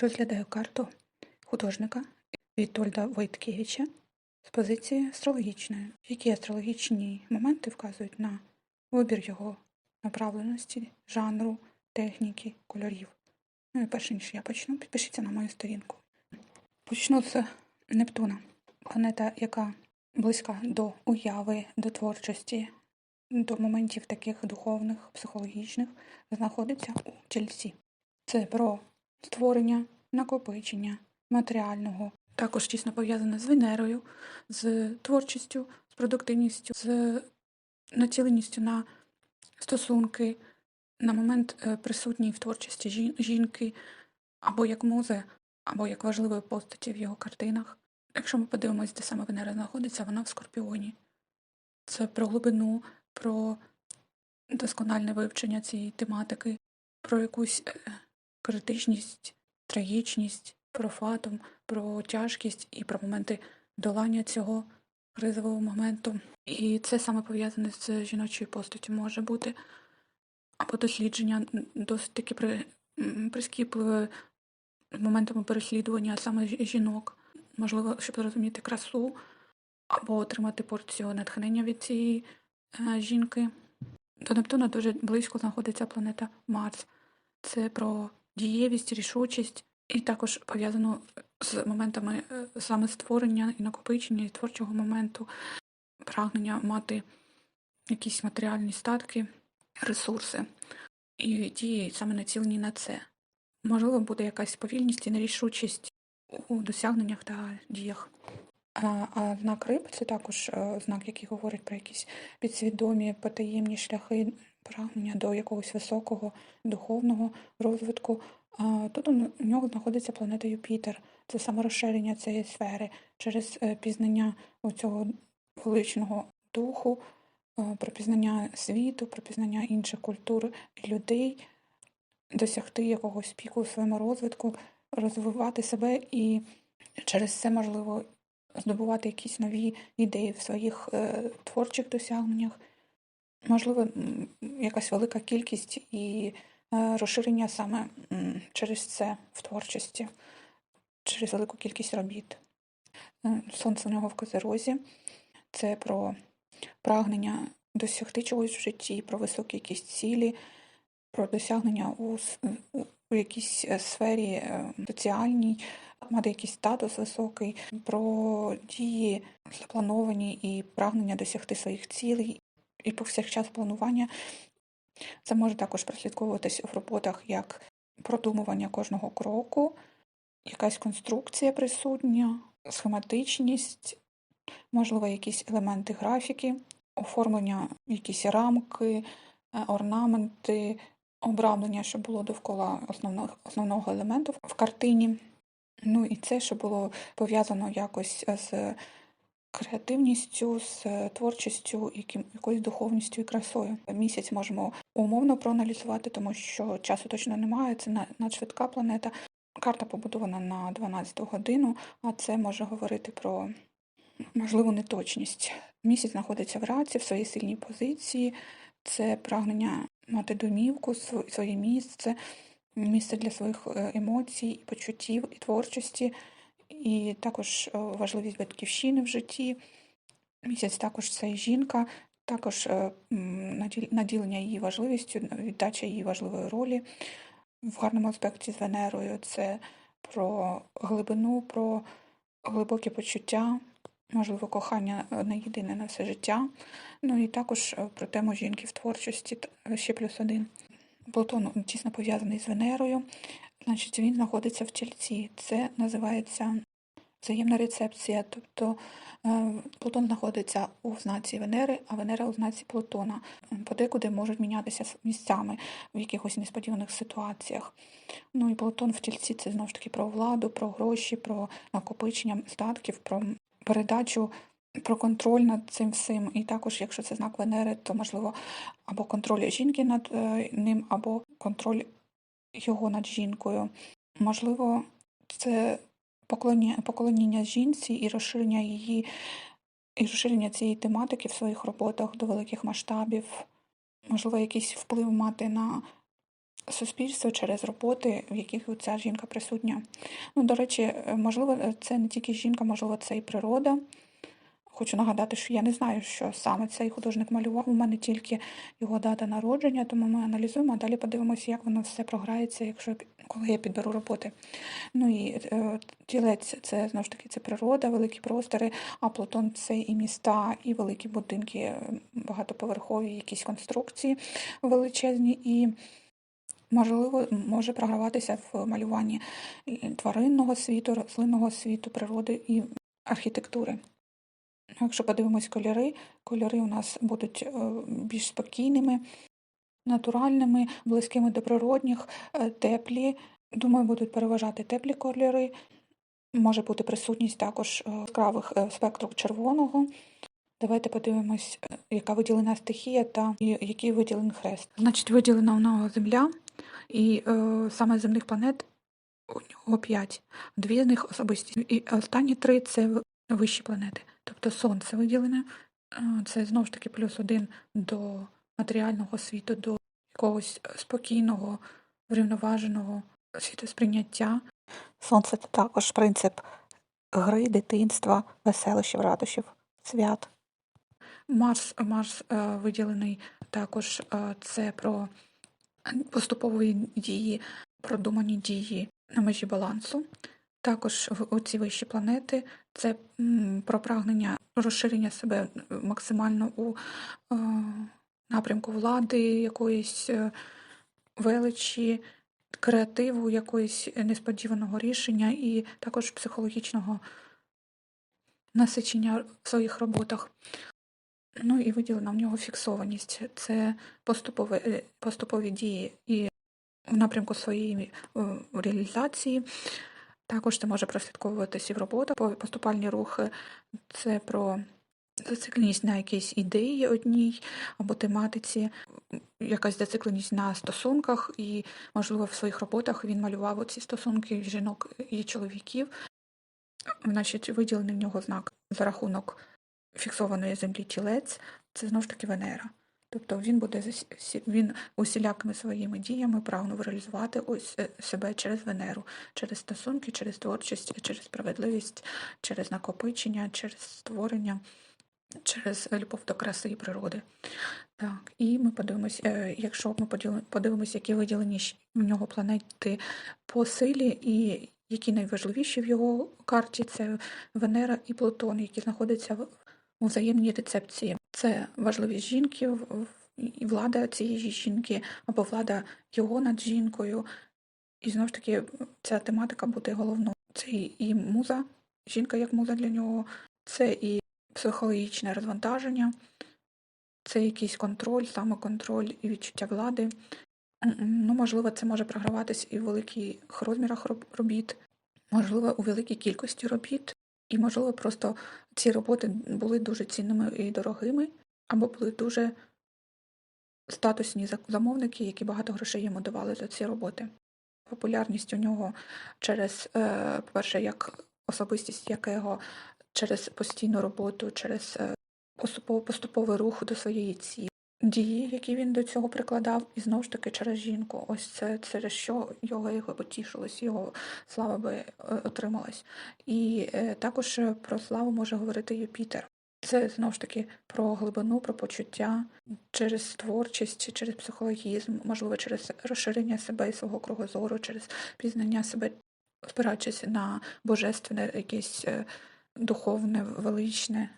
Розглядаю карту художника Вітольда Войткевича з позиції астрологічної. Які астрологічні моменти вказують на вибір його направленості, жанру, техніки, кольорів. Ну і перше, ніж я почну, підпишіться на мою сторінку. Почну з Нептуна, планета, яка близька до уяви, до творчості, до моментів таких духовних, психологічних, знаходиться у тільці. Це про створення, накопичення матеріального, також тісно пов'язане з Венерою, з творчістю, з продуктивністю, з націленістю на стосунки, на момент е, присутньої в творчості жінки, або як музи, або як важливої постаті в його картинах. Якщо ми подивимось, де саме Венера знаходиться, вона в Скорпіоні. Це про глибину, про доскональне вивчення цієї тематики, про якусь е, критичність, трагічність, про фатум, про тяжкість і про моменти долання цього кризового моменту. І це саме пов'язане з жіночою постаттю може бути. Або дослідження досить таки при, прискіпливе моментами переслідування саме жінок. Можливо, щоб зрозуміти красу, або отримати порцію натхнення від цієї е, жінки. До Нептуна дуже близько знаходиться планета Марс. Це про дієвість, рішучість, і також пов'язано з моментами е, саме створення і накопичення і творчого моменту, прагнення мати якісь матеріальні статки, ресурси. І дії саме націлені на це. Можливо, буде якась повільність і нерішучість у досягненнях та діях. А, а знак риб це також е, знак, який говорить про якісь підсвідомі, потаємні шляхи прагнення до якогось високого духовного розвитку. Тут у нього знаходиться планета Юпітер. Це саморозширення цієї сфери через е, пізнання цього величного духу, е, про пізнання світу, про пізнання інших культур і людей, досягти якогось піку у своєму розвитку, розвивати себе і через це можливо здобувати якісь нові ідеї в своїх е, творчих досягненнях. Можливо, якась велика кількість і е, розширення саме через це в творчості, через велику кількість робіт. Е, Сонце у нього в Козерозі. Це про прагнення досягти чогось в житті, про високі якісь цілі, про досягнення у, у, у якійсь е, сфері е, соціальній, мати якийсь статус високий, про дії заплановані і прагнення досягти своїх цілей, і повсякчас планування. Це може також прослідковуватись в роботах як продумування кожного кроку, якась конструкція присутня, схематичність, можливо, якісь елементи графіки, оформлення, якісь рамки, е, орнаменти, обрамлення, що було довкола основного, основного елементу в картині. Ну і це, що було пов'язано якось з креативністю, з творчістю, яким, якоюсь духовністю і красою. Місяць можемо умовно проаналізувати, тому що часу точно немає. Це надшвидка планета. Карта побудована на 12 годину, а це може говорити про можливу неточність. Місяць знаходиться в раці в своїй сильній позиції. Це прагнення мати домівку, своє місце, місце для своїх е, емоцій, почуттів і творчості, і також е, важливість батьківщини в житті. Місяць також це і жінка, також е, наділення її важливістю, віддача її важливої ролі в гарному аспекті з Венерою. Це про глибину, про глибокі почуття, можливо, кохання не єдине на все життя. Ну і також е, про тему жінки в творчості ще плюс один. Плутон тісно пов'язаний з Венерою, значить він знаходиться в тільці. Це називається взаємна рецепція. Тобто е, Плутон знаходиться у знаці Венери, а Венера у знаці Плутона. Подекуди можуть мінятися місцями в якихось несподіваних ситуаціях. Ну і Плутон в тільці це знову ж таки про владу, про гроші, про накопичення статків, про передачу. Про контроль над цим всім, і також, якщо це знак Венери, то можливо або контроль жінки над е, ним, або контроль його над жінкою. Можливо, це поклоніння, поклоніння жінці і розширення її, і розширення цієї тематики в своїх роботах до великих масштабів, можливо, якийсь вплив мати на суспільство, через роботи, в яких ця жінка присутня. Ну, до речі, е, можливо, е, це не тільки жінка, можливо, це і природа. Хочу нагадати, що я не знаю, що саме цей художник малював. У мене тільки його дата народження, тому ми аналізуємо, а далі подивимося, як воно все програється, якщо коли я підберу роботи. Ну і е, тілець це знову ж таки це природа, великі простори, а Плутон це і міста, і великі будинки, е, багатоповерхові, якісь конструкції величезні і. Можливо, може програватися в малюванні е, тваринного світу, рослинного світу, природи і архітектури. Якщо подивимось кольори, кольори у нас будуть е, більш спокійними, натуральними, близькими до природних, е, теплі. Думаю, будуть переважати теплі кольори. Може бути присутність також е, яскравих спектру червоного. Давайте подивимось, яка виділена стихія та який виділений хрест. Значить, виділена у нього Земля, і е, саме земних планет у нього п'ять. Дві з них особисті. І останні три це вищі планети. Тобто Сонце виділене, е, це знову ж таки плюс один до матеріального світу, до якогось спокійного, врівноваженого світосприйняття. Сонце це також принцип гри, дитинства, веселощів, радощів, свят. Марс, Марс е, виділений також е, це про поступові дії, продумані дії на межі балансу. Також оці вищі планети це про прагнення розширення себе максимально у е, напрямку влади, якоїсь е, величі, креативу, якоїсь несподіваного рішення і також психологічного насичення в своїх роботах. Ну і виділена в нього фіксованість. Це поступове, е, поступові дії і в напрямку своєї реалізації. Також це може прослідковуватися в роботах. Поступальні рухи це про зацикленість на якійсь ідеї одній або тематиці, якась зацикленість на стосунках, і, можливо, в своїх роботах він малював ці стосунки жінок і чоловіків. Значить, виділений в нього знак за рахунок фіксованої землі тілець, це знову ж таки Венера. Тобто він буде він усілякими своїми діями прагнув реалізувати ось е, себе через Венеру, через стосунки, через творчість, через справедливість, через накопичення, через створення, через любов до краси і природи. Так, і ми подивимось, е, якщо ми подивимось, які виділені в нього планети по силі, і які найважливіші в його карті, це Венера і Плутон, які знаходяться в взаємній рецепції. Це важливість жінки, і влада цієї жінки, або влада його над жінкою. І знову ж таки, ця тематика буде головною. Це і муза, жінка як муза для нього, це і психологічне розвантаження, це якийсь контроль, самоконтроль і відчуття влади. Ну, можливо, це може програватись і в великих розмірах робіт, можливо, у великій кількості робіт, і, можливо, просто ці роботи були дуже цінними і дорогими, або були дуже статусні замовники, які багато грошей йому давали за ці роботи. Популярність у нього через, е, по-перше, як особистість, якого через постійну роботу, через е, поступовий рух до своєї цілі. Дії, які він до цього прикладав, і знову ж таки через жінку. Ось це через що його його потішилось, його слава би е, отрималась. І е, також е, про славу може говорити Юпітер. Це знову ж таки про глибину, про почуття через творчість, через психологізм, можливо, через розширення себе і свого кругозору, через пізнання себе, спираючись на божественне, якесь духовне, величне.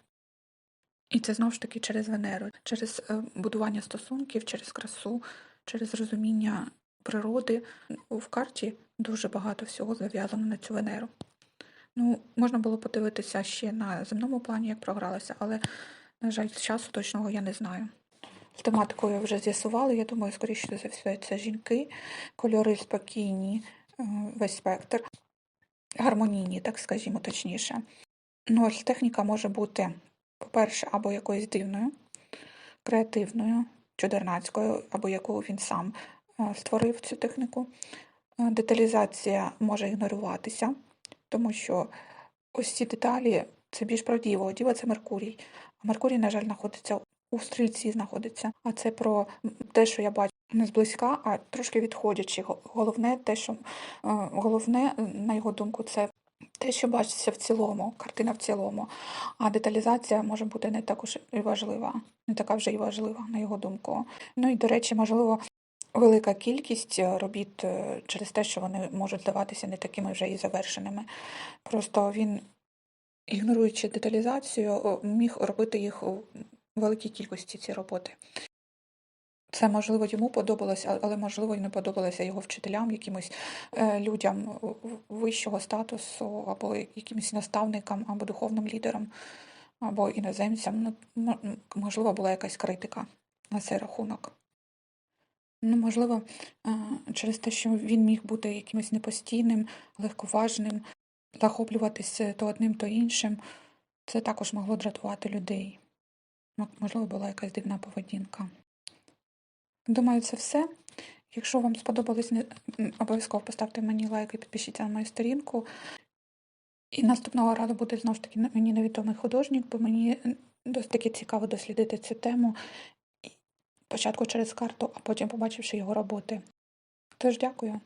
І це знову ж таки через Венеру, через е, будування стосунків, через красу, через розуміння природи. В карті дуже багато всього зав'язано на цю Венеру. Ну, можна було подивитися ще на земному плані, як програлася, але, на жаль, часу точного я не знаю. З тематикою вже з'ясували, я думаю, скоріше за все, це жінки, кольори спокійні, е, весь спектр, гармонійні, так скажімо точніше. Ну, ось техніка може бути, по-перше, або якоюсь дивною, креативною, чудернацькою, або яку він сам е, створив цю техніку. Е, Деталізація може ігноруватися, тому що ось ці деталі це більш про діво. Діво це Меркурій. А Меркурій, на жаль, знаходиться у стрільці знаходиться. А це про те, що я бачу не зблизька, а трошки відходячи. Головне, те, що е, головне, на його думку, це те, що бачиться в цілому, картина в цілому. А деталізація може бути не також і важлива, не така вже і важлива, на його думку. Ну і, до речі, можливо, велика кількість е, робіт е, через те, що вони можуть здаватися не такими вже і завершеними. Просто він, ігноруючи деталізацію, міг робити їх у великій кількості ці роботи. Це можливо йому подобалось, а- але можливо не подобалося його вчителям, якимось е, людям вищого статусу, або якимось наставникам, або духовним лідерам, або іноземцям. Ну, можливо, була якась критика на цей рахунок. Ну, можливо, е, через те, що він міг бути якимось непостійним, легковажним, захоплюватися то одним, то іншим. Це також могло дратувати людей. Можливо, була якась дивна поведінка. Думаю, це все. Якщо вам сподобалось, обов'язково поставте мені лайк і підпишіться на мою сторінку. І наступного разу буде знову ж таки мені невідомий художник, бо мені досить таки цікаво дослідити цю тему. Спочатку через карту, а потім побачивши його роботи. Тож дякую.